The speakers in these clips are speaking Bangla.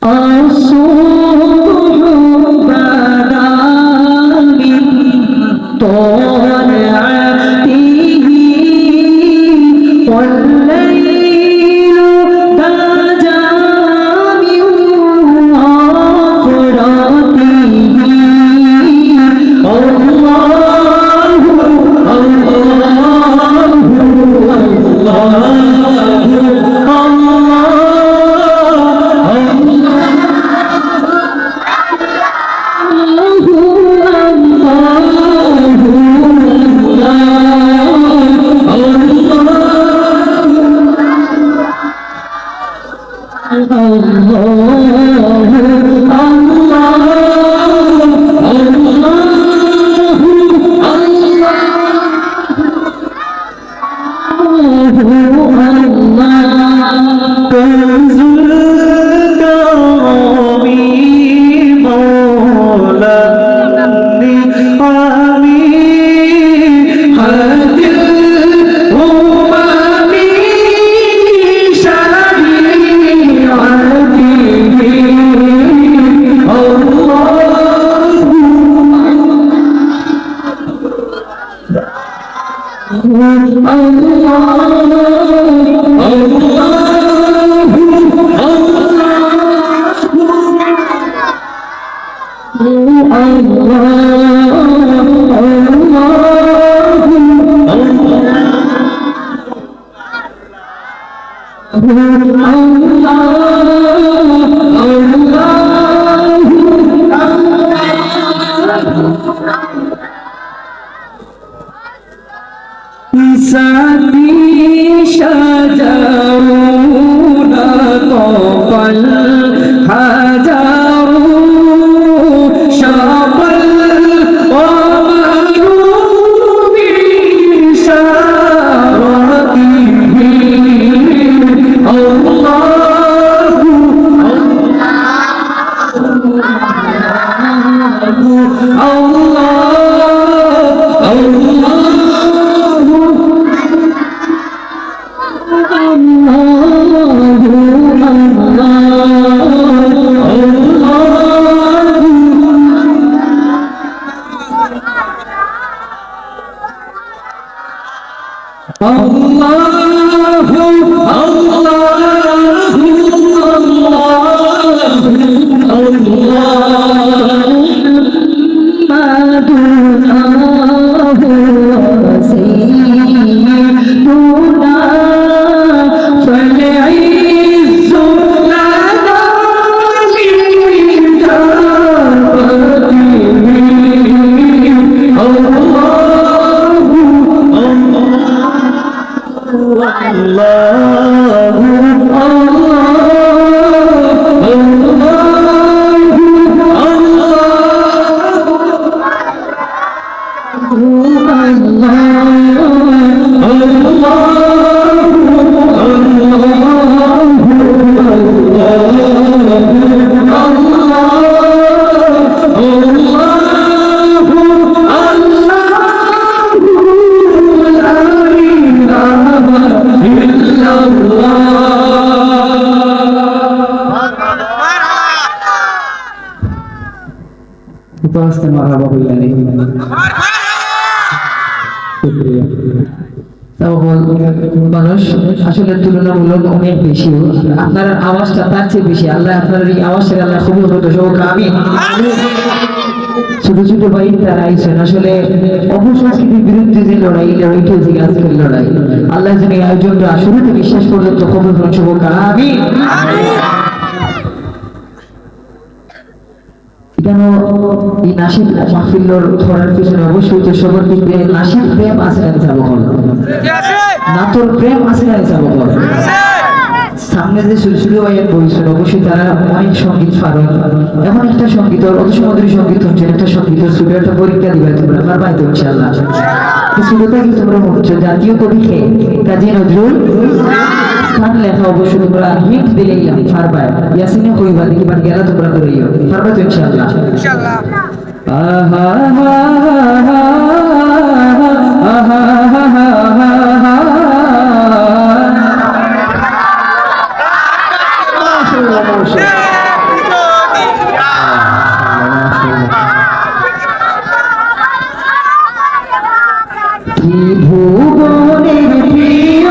I'm so. Allah Allah সাথী সাজাও না কপাল হাজাও মারাবা বললেন মানুষ? আসলে তুলনামূলক অনেক বেশি আপনার আওয়াজটা তার চেয়ে বেশি। আল্লাহ আপনার এই আল্লাহ খুবই হতো আমি ছোট ছোট ভাই তারা আইসেন আসলে অপসংস্কৃতির বিরুদ্ধে যে লড়াই লড়াইটি হচ্ছে আজকের লড়াই। আল্লাহ যেন এই আয়োজনটা শুরু থেকে শেষ পর্যন্ত খবর শুভ আমি কেন এই নাসিক মাহফিল্লর ধরার পিছনে অবশ্যই তো সবার দিকে নাসিক প্রেম আছে না যাব হল নাতর প্রেম আছে না যাব হল সামনে যে সুলসুলি ভাইয়ের বলছেন অবশ্যই তারা অনেক সংগীত পারেন এমন একটা সংগীত অত সুমধুরী সংগীত হচ্ছে একটা সংগীত ছোট একটা পরীক্ষা দিবে তোমরা আমার বাড়িতে হচ্ছে আল্লাহ ছোটটা কি তোমরা হচ্ছে জাতীয় কবি কে? কাজী নজরুল? খান লেখা অবশ্য তোমরা হিট দিলে ফারবাই ইয়াসিনে কইবা দেখি বার গেলা তোমরা করিও ফারবাই তো ইনশাআল্লাহ। ইনশাআল্লাহ। আহা ভুবনের প্রিয়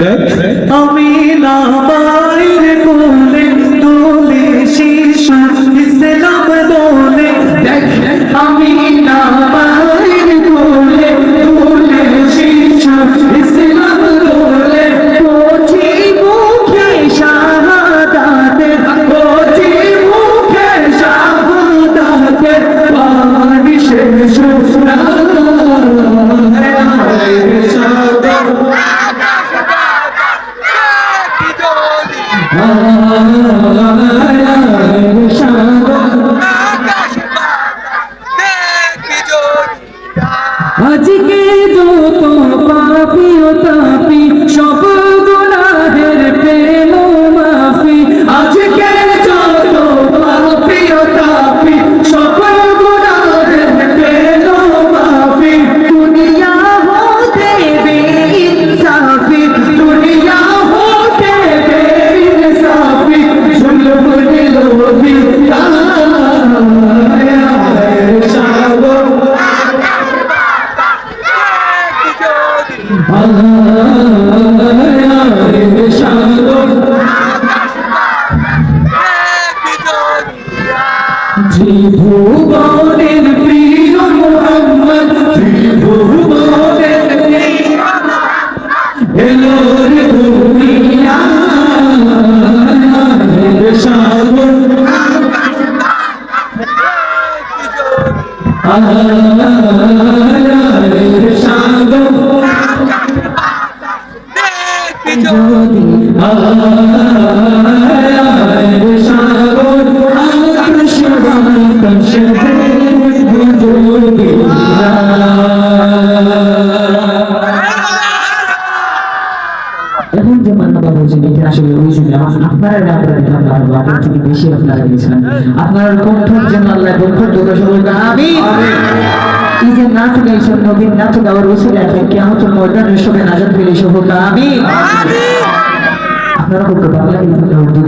দেখ। আমি না ত্রিভুবনের প্রিয় মোহাম্মদ ত্রিভুবনের এলোর দুনিয়া সাগর আহারের ঈদের না তুলে এইসব নবীর না তুলে আবার উচিলে আসে কেমন তো মর্যাদা এসবে নাজাদ পেলে এসব হোক। আমি আপনারা বলতে বাংলা উর্দু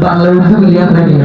বাংলা উর্দু মিলিয়ে আমরা নিয়ে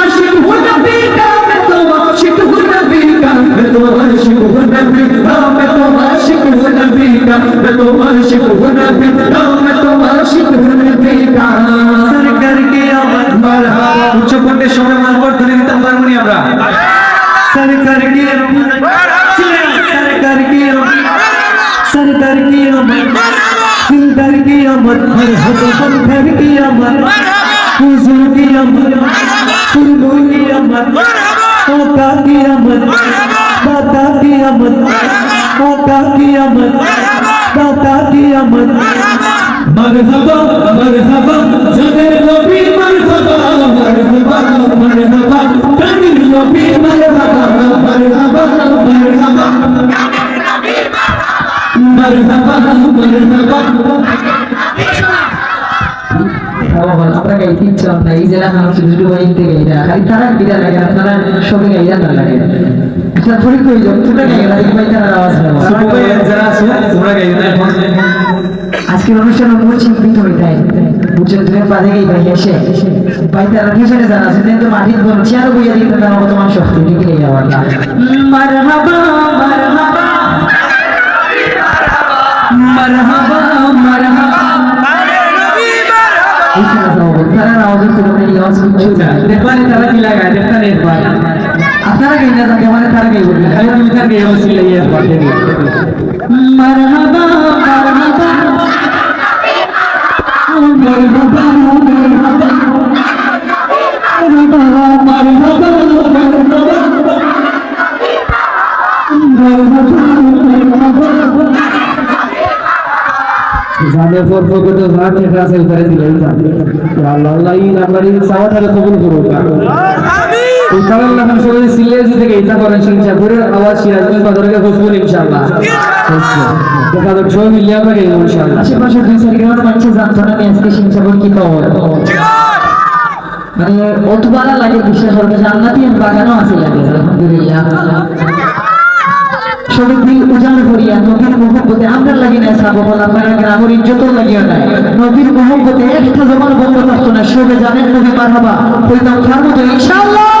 तो आशिक हूँ नबी का मैं तो आशिक हूँ नबी का मैं तो आशिक हूँ नबी का मैं तो आशिक हूँ नबी का सर करके आवाज़ मार उच्च कोटे समय मार पर तुझे तब मार मुनी हमरा सर करके सर करके सर करके दिल दर की अमर हर हद पर की अमर हुजूर की अमर कुर्बू की अमर ओका की अमर কিয়ামত দাতা কিয়ামত দাতা কিয়ামত মারহাবা মারহাবা, জনের নবী মারহাবা এই জেলা হাউস দুটো বাইতে গাইতে তারা বিদায় লাগে আপনারা সবাই গাইতে না লাগে। সরাসরি প্রয়োজন আজকের অনুষ্ঠান অনুভব চিন্তিত হয়ে যায়। বুঝছেন তুমি বাদে গেই ভাই এসে ভাই তারা পিছনে জানা আছে তো মাটির বলছি আর বইয়া দিতে না আমার তোমার কি লাগায়? আপনারা কেমনে থাকে আমাদের তারা কেমন করবে খালি তুমি তার বিয়ে হচ্ছিল ইয়ে পাঠিয়ে দিই মারহাবা মারহাবা মারহাবা মারহাবা মারহাবা জানে পর পর তো জানে রাসেল করে দিলেন আল্লাহ আল্লাহ ইন আপনার সাওয়াটারে কবুল করুন এই কারণ না সবাই সিরিয়াস থেকে ইচ্ছা করেন করে আওয়াজ সিরাজগঞ্জ বাজারে বসবো ইনশাআল্লাহ। দেখা যাক সবাই মিলিয়ে আমরা গেলাম ইনশাআল্লাহ আশেপাশে দুই চার গ্রামের মানুষ জানতো না আমি আজকে শিংসাগর কি পাওয়া মানে অত লাগে বিশ্বাস করবে জান্নাতি বাগানও আছে লাগে আলহামদুলিল্লাহ। সবে উজাড় করিয়া নবীর মোহব্বতে আমরা লাগি না সাবো বলা আপনারা গ্রামের ইজ্জত লাগিও না। নবীর মোহব্বতে একটা জমান বন্ধ থাকতো না সবে জানেন নবী মারহাবা কইতাম খার মতো ইনশাআল্লাহ।